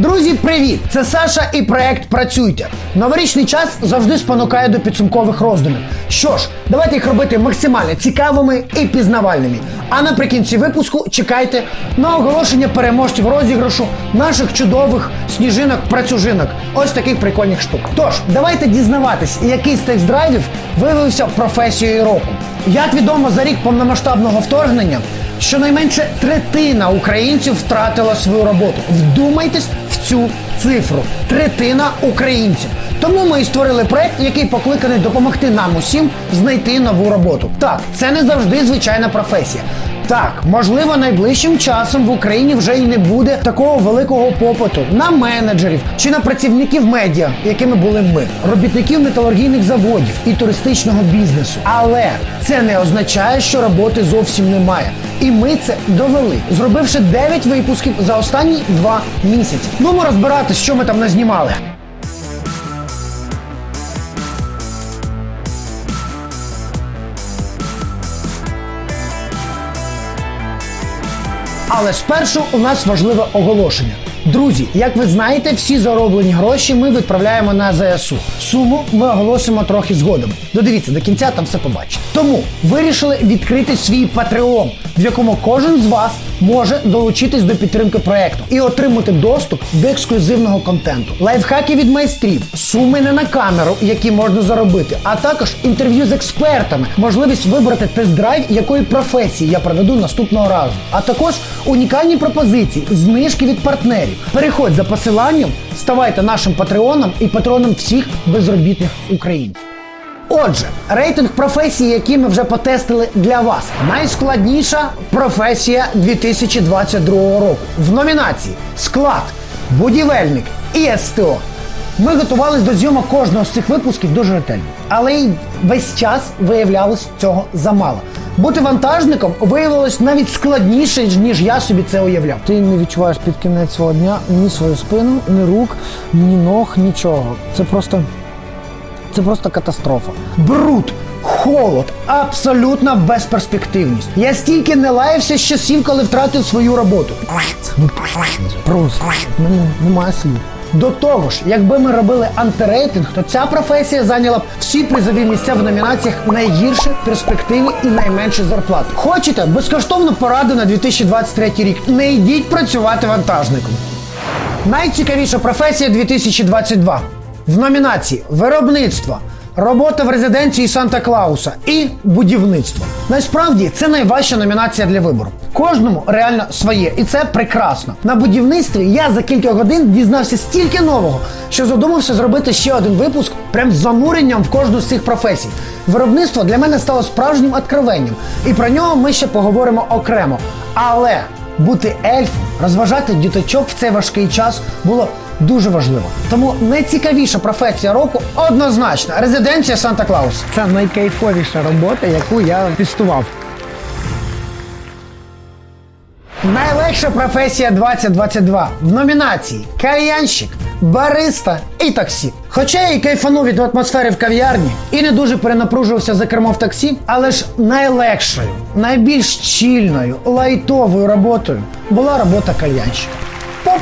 Друзі, привіт! Це Саша і проект Працюйте. Новорічний час завжди спонукає до підсумкових роздумів. Що ж, давайте їх робити максимально цікавими і пізнавальними. А наприкінці випуску чекайте на оголошення переможців розіграшу наших чудових сніжинок працюжинок. Ось таких прикольних штук. Тож, давайте дізнаватись, який з тест-драйвів виявився професією року. Як відомо, за рік повномасштабного вторгнення Щонайменше третина українців втратила свою роботу. Вдумайтесь в цю цифру. Третина українців. Тому ми і створили проект, який покликаний допомогти нам усім знайти нову роботу. Так, це не завжди звичайна професія. Так, можливо, найближчим часом в Україні вже й не буде такого великого попиту на менеджерів чи на працівників медіа, якими були ми, робітників металургійних заводів і туристичного бізнесу. Але це не означає, що роботи зовсім немає. І ми це довели, зробивши 9 випусків за останні 2 місяці. Ми розбиратись, що ми там назнімали. Але спершу у нас важливе оголошення. Друзі, як ви знаєте, всі зароблені гроші ми відправляємо на ЗСУ. Суму ми оголосимо трохи згодом. Додивіться до кінця, там все побачите. Тому вирішили відкрити свій Patreon, в якому кожен з вас може долучитись до підтримки проекту і отримати доступ до ексклюзивного контенту, лайфхаки від майстрів, суми не на камеру, які можна заробити, а також інтерв'ю з експертами, можливість вибрати тест-драйв, якої професії я проведу наступного разу, а також унікальні пропозиції, знижки від партнерів. Переходь за посиланням, ставайте нашим патреоном і патроном всіх безробітних українців. Отже, рейтинг професій, які ми вже потестили для вас. Найскладніша професія 2022 року. В номінації склад, будівельник і СТО. Ми готувалися до зйомок кожного з цих випусків дуже ретельно. Але й весь час виявлялось цього замало. Бути вантажником виявилось навіть складніше, ніж я собі це уявляв. Ти не відчуваєш під кінець свого дня ні свою спину, ні рук, ні ног, нічого. Це просто. Це просто катастрофа. Бруд, холод, абсолютна безперспективність. Я стільки не лаявся з часів, коли втратив свою роботу. Просто в мене немає слів. До того ж, якби ми робили антирейтинг, то ця професія зайняла б всі призові місця в номінаціях найгірші перспективи і найменші зарплати. Хочете безкоштовну пораду на 2023 рік? Не йдіть працювати вантажником. Найцікавіша професія 2022 в номінації Виробництво. Робота в резиденції Санта Клауса і будівництво. Насправді це найважча номінація для вибору. Кожному реально своє, і це прекрасно. На будівництві я за кілька годин дізнався стільки нового, що задумався зробити ще один випуск прям з зануренням в кожну з цих професій. Виробництво для мене стало справжнім откровенням, і про нього ми ще поговоримо окремо. Але бути ельфом, розважати діточок в цей важкий час було дуже важливо. Тому найцікавіша професія року однозначно резиденція Санта Клаус. Це найкайфовіша робота, яку я тестував. Найлегша професія 2022 в номінації кальянщик, бариста і таксі. Хоча я і кайфанув від атмосфери в кав'ярні і не дуже перенапружувався за кермо в таксі, але ж найлегшою, найбільш чільною, лайтовою роботою була робота кальянщика.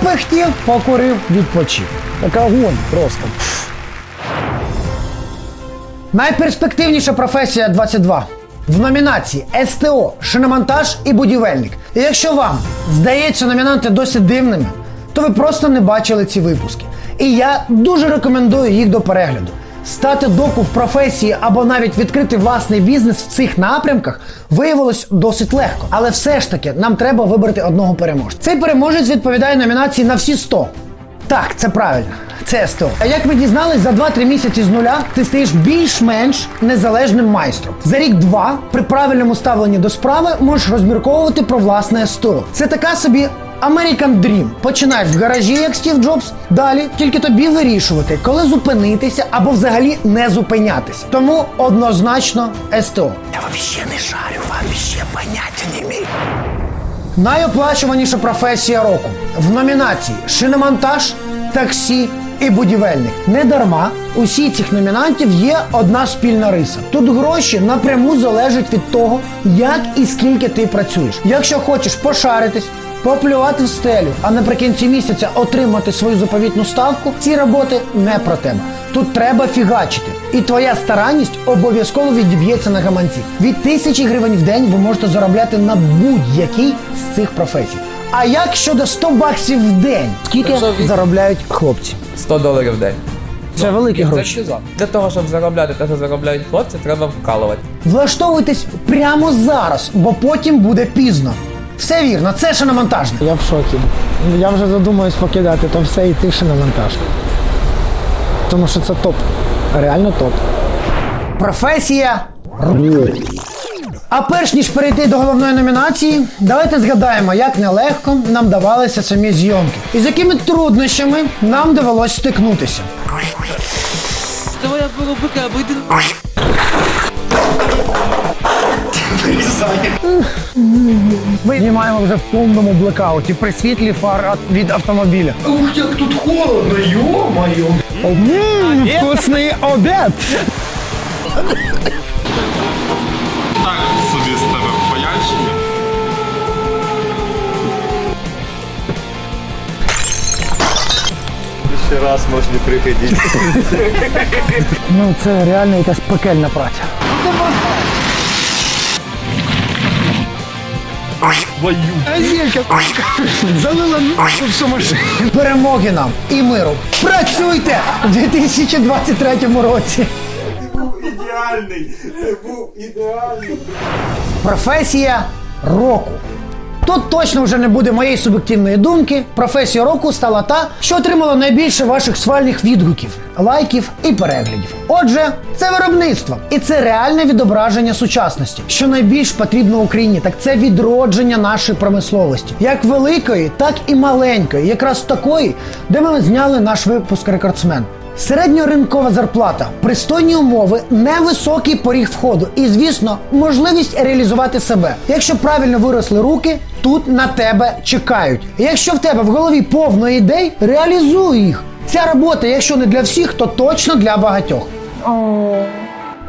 Попихтів, покурив, відпочив. Така огонь просто. Найперспективніша професія 22 в номінації СТО, шиномонтаж і будівельник. І якщо вам здається номінанти досить дивними, то ви просто не бачили ці випуски. І я дуже рекомендую їх до перегляду. Стати доку в професії або навіть відкрити власний бізнес в цих напрямках виявилось досить легко. Але все ж таки нам треба вибрати одного переможця. Цей переможець відповідає номінації на всі 100. Так, це правильно. Це СТО. А як ми дізнались, за 2-3 місяці з нуля ти стаєш більш-менш незалежним майстром. За рік-два при правильному ставленні до справи можеш розмірковувати про власне СТО. Це така собі American Dream. Починаєш в гаражі, як Стів Джобс. Далі тільки тобі вирішувати, коли зупинитися або взагалі не зупинятися. Тому однозначно СТО. Я вообще не шарю, вообще понятия не имею. Найоплачуваніша професія року в номінації шиномонтаж, таксі і будівельник. Не дарма усі цих номінантів є одна спільна риса. Тут гроші напряму залежать від того, як і скільки ти працюєш. Якщо хочеш пошаритись, поплювати в стелю, а наприкінці місяця отримати свою заповітну ставку, ці роботи не про тебе. Тут треба фігачити. І твоя старанність обов'язково відіб'ється на гаманці. Від тисячі гривень в день ви можете заробляти на будь-якій з цих професій. А як щодо 100 баксів в день? Скільки заробляють хлопці? 100 доларів в день. Це великі Це гроші. Для того, щоб заробляти те, що заробляють хлопці, треба вкалувати. Влаштовуйтесь прямо зараз, бо потім буде пізно. Все вірно, це ще на монтажник. Я в шокі. Я вже задумуюсь покидати то все і йти ще на монтажку. Тому що це топ. Реально топ. Професія. А перш ніж перейти до головної номінації, давайте згадаємо, як нелегко нам давалися самі зйомки і з якими труднощами нам довелось стикнутися. Давай я беру бика, вийди. Ми знімаємо вже в повному блекауті при світлі фар від автомобіля. Ух, як тут холодно, йо-моє! Ммм, вкусний обід! Так собі з тебе пояснює. Ще раз можна приходити. Ну, це реально якась пекельна праця. Залила всю машину. Перемоги нам і миру. Працюйте у 2023 році. Ідеальний! Це був ідеальний! Професія року. Тут точно вже не буде моєї суб'єктивної думки. Професія року стала та, що отримала найбільше ваших свальних відгуків, лайків і переглядів. Отже, це виробництво, і це реальне відображення сучасності. Що найбільш потрібно Україні, так це відродження нашої промисловості, як великої, так і маленької, якраз такої, де ми зняли наш випуск рекордсмен. Середньоринкова зарплата, пристойні умови, невисокий поріг входу і, звісно, можливість реалізувати себе. Якщо правильно виросли руки, тут на тебе чекають. Якщо в тебе в голові повно ідей, реалізуй їх. Ця робота, якщо не для всіх, то точно для багатьох.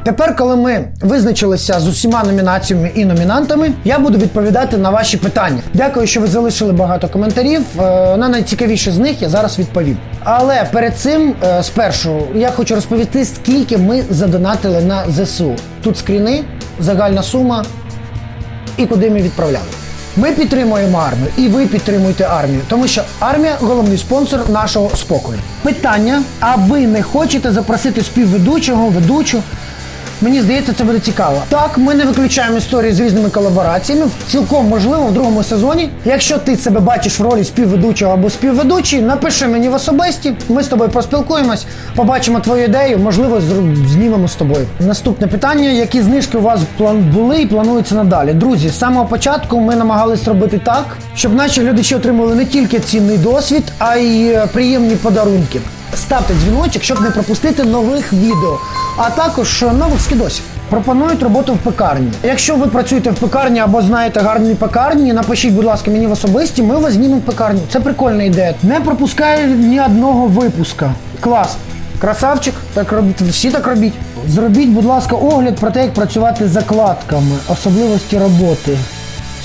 Тепер, коли ми визначилися з усіма номінаціями і номінантами, я буду відповідати на ваші питання. Дякую, що ви залишили багато коментарів. Е, На найцікавіші з них я зараз відповім. Але перед цим, е, спершу, я хочу розповісти, скільки ми задонатили на ЗСУ. Тут скріни, загальна сума і куди ми відправляли. Ми підтримуємо армію, і ви підтримуєте армію, тому що армія головний спонсор нашого спокою. Питання: а ви не хочете запросити співведучого, ведучу? Мені здається, це буде цікаво. Так, ми не виключаємо історії з різними колабораціями. Цілком можливо в другому сезоні. Якщо ти себе бачиш в ролі співведучого або співведучої, напиши мені в особисті. Ми з тобою поспілкуємось, побачимо твою ідею, можливо, знімемо з тобою. Наступне питання: які знижки у вас план були і плануються надалі? Друзі, з самого початку ми намагались робити так, щоб наші глядачі отримали не тільки цінний досвід, а й е, приємні подарунки. Ставте дзвіночок, щоб не пропустити нових відео, а також е, нових скідосів. Пропонують роботу в пекарні. Якщо ви працюєте в пекарні або знаєте гарні пекарні, напишіть, будь ласка, мені в особисті, ми вас знімемо в пекарню. Це прикольна ідея. Не пропускаю ні одного випуска. Клас. Красавчик, так робіть, всі так робіть. Зробіть, будь ласка, огляд про те, як працювати з закладками, особливості роботи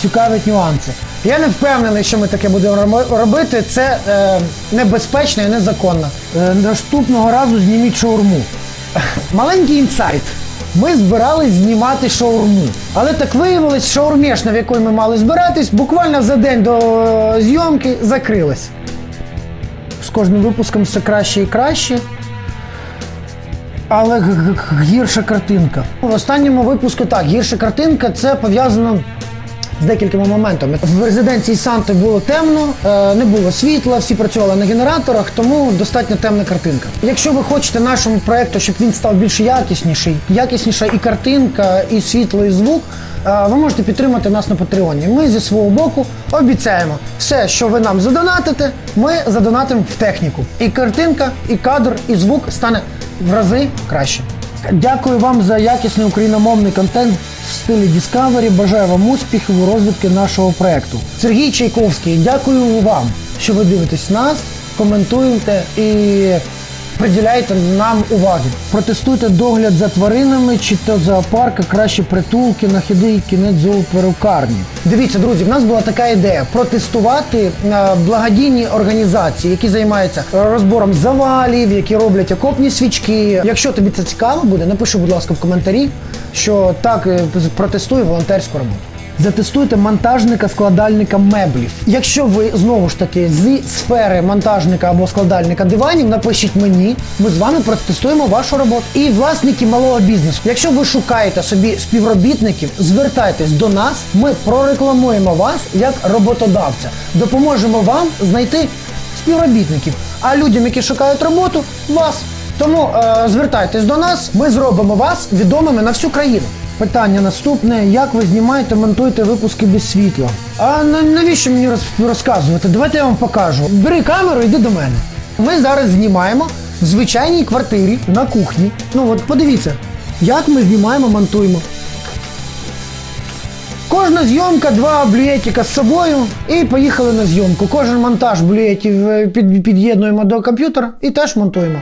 цікавить нюанси. Я не впевнений, що ми таке будемо робити. Це е, небезпечно і незаконно. Е, наступного разу зніміть шаурму. Маленький інсайт. Ми збирались знімати шаурму. Але так виявилось, шаурмішна, в якої ми мали збиратись, буквально за день до е, зйомки закрилась. З кожним випуском все краще і краще. Але гірша картинка. В останньому випуску так, гірша картинка це пов'язано з декількома моментами. В резиденції Санти було темно, е, не було світла, всі працювали на генераторах, тому достатньо темна картинка. Якщо ви хочете нашому проекту, щоб він став більш якісніший, якісніша і картинка, і світло, і звук. е, Ви можете підтримати нас на Патреоні. Ми зі свого боку обіцяємо, все, що ви нам задонатите, ми задонатимо в техніку. І картинка, і кадр, і звук стане в рази краще. Дякую вам за якісний україномовний контент в стилі Discovery. Бажаю вам успіхів у розвитку нашого проекту. Сергій Чайковський, дякую вам, що ви дивитесь нас, коментуєте і приділяєте нам уваги. Протестуйте догляд за тваринами, чи то зоопарка, краще притулки, нахиди і кінець зооперукарні. Дивіться, друзі, в нас була така ідея протестувати е, благодійні організації, які займаються розбором завалів, які роблять окопні свічки. Якщо тобі це цікаво буде, напиши, будь ласка, в коментарі, що так е, протестую волонтерську роботу. Затестуйте монтажника, складальника меблів. Якщо ви знову ж таки зі сфери монтажника або складальника диванів, напишіть мені. Ми з вами протестуємо вашу роботу. І власники малого бізнесу. Якщо ви шукаєте собі співробітників, звертайтесь до нас. Ми прорекламуємо вас як роботодавця. Допоможемо вам знайти співробітників. А людям, які шукають роботу, вас. Тому е, звертайтесь до нас. Ми зробимо вас відомими на всю країну. Питання наступне: як ви знімаєте, монтуєте випуски без світла? А навіщо мені розказувати? Давайте я вам покажу. Бери камеру, йди до мене. Ми зараз знімаємо в звичайній квартирі на кухні. Ну от подивіться, як ми знімаємо, монтуємо. Кожна зйомка, два блюєтика з собою, і поїхали на зйомку. Кожен монтаж блюєтів е, під'єднуємо до комп'ютера і теж монтуємо.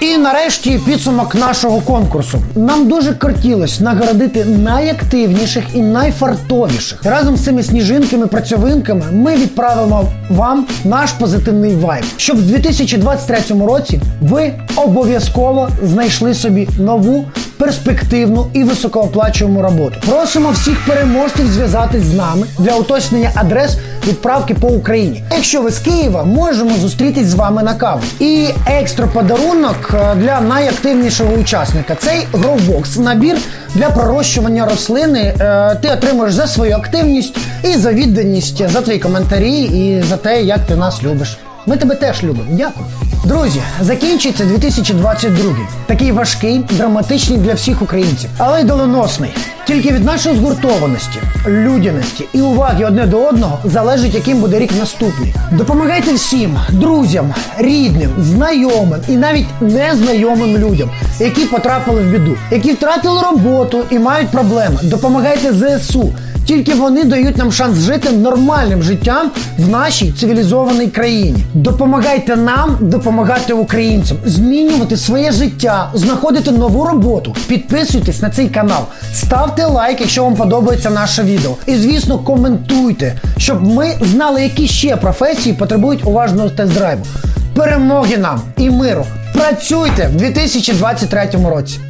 І нарешті підсумок нашого конкурсу. Нам дуже кортілось нагородити найактивніших і найфартовіших. Разом з цими сніжинками, працьовинками ми відправимо вам наш позитивний вайб, щоб в 2023 році ви обов'язково знайшли собі нову перспективну і високооплачувану роботу. Просимо всіх переможців зв'язатись з нами для уточнення адрес відправки по Україні. Якщо ви з Києва, можемо зустрітись з вами на каву. І екстра подарунок е, для найактивнішого учасника. Цей Growbox – набір для пророщування рослини. Е, Ти отримуєш за свою активність і за відданість, за твої коментарі і за те, як ти нас любиш. Ми тебе теж любимо. Дякую. Друзі, закінчиться 2022. Такий важкий, драматичний для всіх українців, але й доленосний. Тільки від нашої згуртованості, людяності і уваги одне до одного залежить, яким буде рік наступний. Допомагайте всім друзям, рідним, знайомим і навіть незнайомим людям, які потрапили в біду, які втратили роботу і мають проблеми. Допомагайте ЗСУ. Тільки вони дають нам шанс жити нормальним життям в нашій цивілізованій країні. Допомагайте нам допомагати українцям, змінювати своє життя, знаходити нову роботу. Підписуйтесь на цей канал, ставте лайк, якщо вам подобається наше відео. І звісно, коментуйте, щоб ми знали, які ще професії потребують уважного тест-драйву. Перемоги нам і миру! Працюйте в 2023 році!